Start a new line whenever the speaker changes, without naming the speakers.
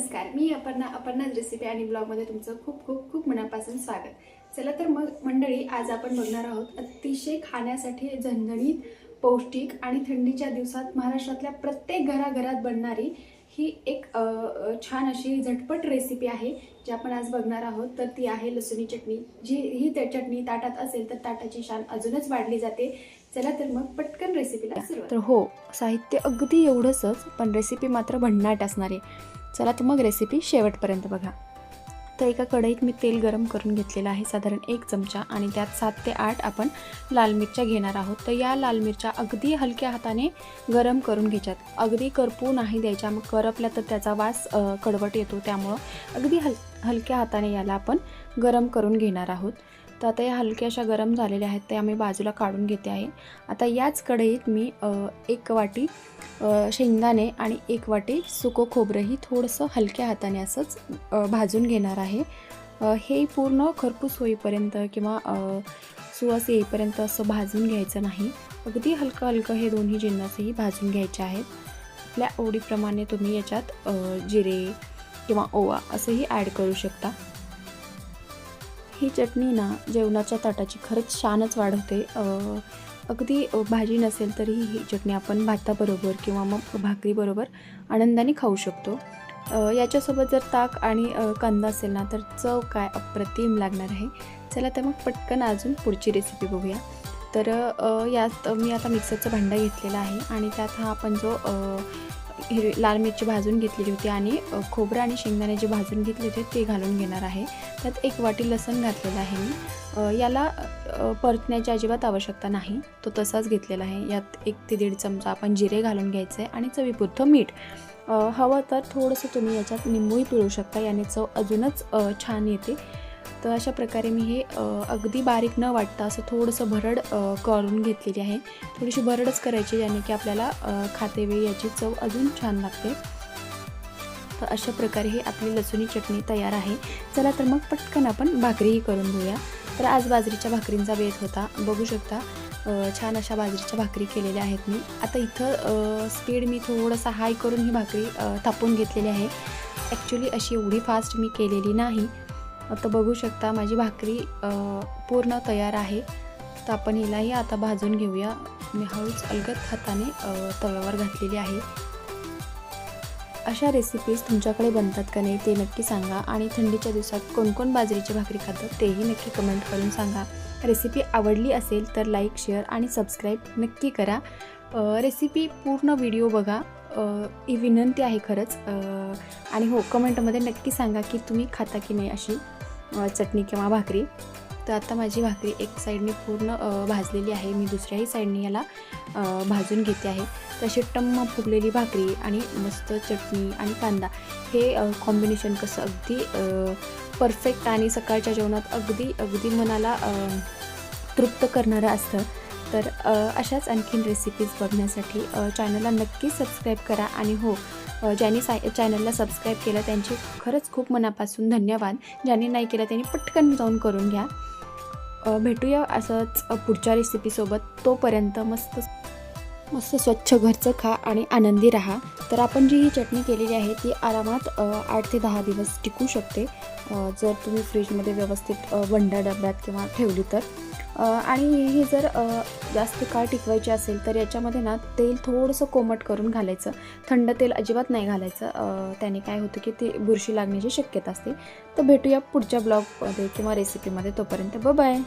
नमस्कार. मी अपर्णा अपर्णाज रेसिपी आणि ब्लॉगमध्ये तुमचं खूप खूप खूप मनापासून स्वागत. चला तर मग मंडळी आज आपण बघणार आहोत अतिशय खाण्यासाठी झणझणीत पौष्टिक आणि थंडीच्या दिवसात महाराष्ट्रातल्या प्रत्येक घराघरात बनणारी ही एक छान अशी झटपट रेसिपी आहे जी आपण आज बघणार आहोत. तर ती आहे लसुणी चटणी. जी ही त्या चटणी ताटात असेल तर ताटाची शान अजूनच वाढली जाते. चला तर मग पटकन रेसिपीला सुरुवात.
तर हो साहित्य अगदी एवढंच पण रेसिपी मात्र भन्नाट असणार. आहे चला तर मग रेसिपी शेवटपर्यंत बघा. तर एका कढईत मी तेल गरम करून घेतलेलं आहे साधारण एक चमचा आणि त्यात सात ते आठ आपण लाल मिरच्या घेणार आहोत. तर या लाल मिरच्या अगदी हलक्या हाताने गरम करून घ्यायच्यात. अगदी करपू नाही द्यायच्या मग करपल्या तर त्याचा वास कडवट येतो. त्यामुळं अगदी हल हलक्या हाताने याला आपण गरम करून घेणार आहोत. तर आता या हलक्याशा गरम झालेल्या आहेत त्या मी बाजूला काढून घेते आहे. आता याच कढईत मी एक वाटी शेंगदाणे आणि एक वाटी सुकं खोबरंही थोडंसं हलक्या हाताने असंच भाजून घेणार आहे. हे पूर्ण खरपूस होईपर्यंत किंवा सुवास येईपर्यंत असं भाजून घ्यायचं नाही. अगदी हलकं हलकं हे दोन्ही जिन्नसही भाजून घ्यायचे आहेत. आपल्या आवडीप्रमाणे तुम्ही याच्यात जिरे किंवा ओवा असंही ॲड करू शकता. ही चटणी ना जेवणाच्या ताटाची खरंच छानच वाढवते. अगदी भाजी नसेल तरी ही चटणी आपण भाताबरोबर किंवा मग भाकरीबरोबर आनंदाने खाऊ शकतो. याच्यासोबत जर ताक आणि कांदा असेल ना तर चव काय अप्रतिम लागणार आहे. चला तर मग पटकन अजून पुढची रेसिपी बघूया. तर यात मी आता मिक्सरचं भांडं घेतलेलं आहे आणि त्यात हा आपण जो हिरवी लाल मिरची भाजून घेतलेली होती आणि खोबरं आणि शेंगदाणे जे भाजून घेतले होते ते घालून घेणार आहे. त्यात एक वाटी लसण घातलेलं आहे मी. याला परतण्याची अजिबात आवश्यकता नाही. तो तसाच घेतलेला आहे. यात एक ते दीड चमचा आपण जिरे घालून घ्यायचं आहे आणि चवीपुरतं मीठ. हवं तर थोडंसं तुम्ही याच्यात निंबूही पिळू शकता. याने चव अजूनच छान येते. तर अशा प्रकारे मी हे अगदी बारीक न वाटता असं थोडंसं भरड करून घेतलेली आहे. थोडीशी भरडच करायची ज्याने की आपल्याला खातेवेळी याची चव अजून छान लागते. तर अशा प्रकारे ही आपली लसुणी चटणी तयार आहे. चला तर मग पटकन आपण भाकरीही करून घेऊया. तर आज बाजरीच्या भाकरींचा बेत होता. बघू शकता छान अशा बाजरीच्या भाकरी केलेल्या आहेत मी. आता इथं स्पीड मी थोडंसं हाय करून ही भाकरी थापून घेतलेली आहे. ॲक्च्युली अशी एवढी फास्ट मी केलेली नाही. आता बघू शकता माझी भाकरी पूर्ण तयार आहे. तर आपण हिलाही आता भाजून घेऊया. मी हळूच अलगद हाताने तव्यावर घातलेली आहे. अशा रेसिपीज तुमच्याकडे बनतात का नाही ते नक्की सांगा आणि थंडीच्या दिवसात कोणकोण बाजरीची भाकरी खातात तेही नक्की कमेंट करून सांगा. रेसिपी आवडली असेल तर लाईक शेअर आणि सबस्क्राईब नक्की करा. रेसिपी पूर्ण व्हिडिओ बघा. ही विनंती आहे खरंच. आणि हो कमेंटमध्ये नक्की सांगा की तुम्ही खाता की नाही अशी. चटणी किंवा भाकरी. तर आता माझी भाकरी एक साईडने पूर्ण भाजलेली आहे. मी दुसऱ्याही साईडने याला भाजून घेते आहे. तशी टम्म फुगलेली भाकरी आणि मस्त चटणी आणि कांदा हे कॉम्बिनेशन कसं अगदी परफेक्ट आणि सकाळच्या जेवणात अगदी अगदी मनाला तृप्त करणारं असतं. तर अशाच आणखीन रेसिपीज बघण्यासाठी चॅनलला नक्की सबस्क्राईब करा. आणि हो ज्यांनी साय चॅनलला सबस्क्राईब केलं त्यांचे खरंच खूप मनापासून धन्यवाद. ज्यांनी नाही केलं त्यांनी पटकन जाऊन करून घ्या. भेटूया असंच पुढच्या रेसिपीसोबत तोपर्यंत मस्त मस्त स्वच्छ घरचं खा आणि आनंदी राहा. तर आपण जी ही चटणी केलेली आहे ती आरामात आठ ते दहा दिवस टिकू शकते. जर तुम्ही फ्रीजमध्ये व्यवस्थित वंडा डब्यात किंवा ठेवली तर. आणि ही जर जास्त काळ टिकवायची असेल तर याच्यामध्ये ना तेल थोडंसं कोमट करून घालायचं. थंड तेल अजिबात नाही घालायचं. त्याने काय होतं की ते बुरशी लागण्याची शक्यता असते. तर भेटूया पुढच्या ब्लॉगमध्ये किंवा रेसिपीमध्ये तोपर्यंत. बाय